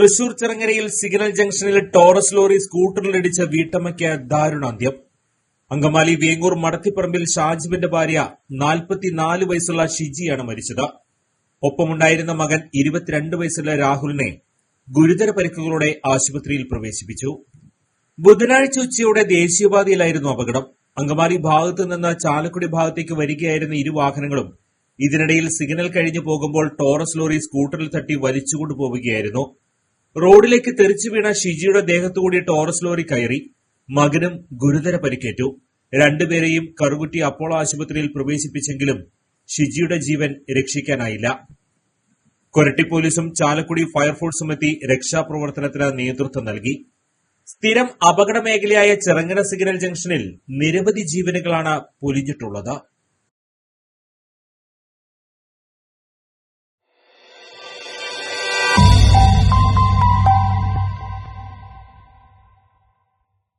തൃശൂർ ചിറങ്ങരയിൽ സിഗ്നൽ ജംഗ്ഷനിൽ Taurus lorry സ്കൂട്ടറിലിടിച്ച വീട്ടമ്മയ്ക്ക് ദാരുണാന്ത്യം. അങ്കമാലി വേങ്ങൂർ മടത്തിപ്പറമ്പിൽ ഷാജിബിന്റെ ഭാര്യ നാൽപ്പത്തിനാല് വയസ്സുള്ള ഷിജിയാണ് മരിച്ചത്. ഒപ്പമുണ്ടായിരുന്ന മകൻ ഇരുപത്തിരണ്ട് വയസ്സുള്ള രാഹുലിനെ ഗുരുതര പരിക്കുകളോടെ ആശുപത്രിയിൽ പ്രവേശിപ്പിച്ചു. ബുധനാഴ്ച ഉച്ചയോടെ ദേശീയപാതയിലായിരുന്നു അപകടം. അങ്കമാലി ഭാഗത്തു നിന്ന് ചാലക്കുടി ഭാഗത്തേക്ക് വരികയായിരുന്ന ഇരു വാഹനങ്ങളും ഇതിനിടയിൽ സിഗ്നൽ കഴിഞ്ഞു പോകുമ്പോൾ ടോറസ് ലോറി സ്കൂട്ടറിൽ തട്ടി വലിച്ചുകൊണ്ടു പോവുകയായിരുന്നു റോഡിലേക്ക് തെറിച്ചു വീണ ഷിജിയുടെ ദേഹത്തുകൂടി ടോറസ് ലോറി കയറി മകനും ഗുരുതര പരിക്കേറ്റു. രണ്ടുപേരെയും കറുകുറ്റി അപ്പോളോ ആശുപത്രിയിൽ പ്രവേശിപ്പിച്ചെങ്കിലും ഷിജിയുടെ ജീവൻ രക്ഷിക്കാനായില്ല. കൊരട്ടി പോലീസും ചാലക്കുടി ഫയർഫോഴ്സും എത്തി രക്ഷാപ്രവർത്തനത്തിന് നേതൃത്വം നൽകി. സ്ഥിരം അപകട മേഖലയായ ചെറങ്ങര സിഗ്നൽ ജംഗ്ഷനിൽ നിരവധി ജീവനുകളാണ് പൊലിഞ്ഞിട്ടുള്ളത്.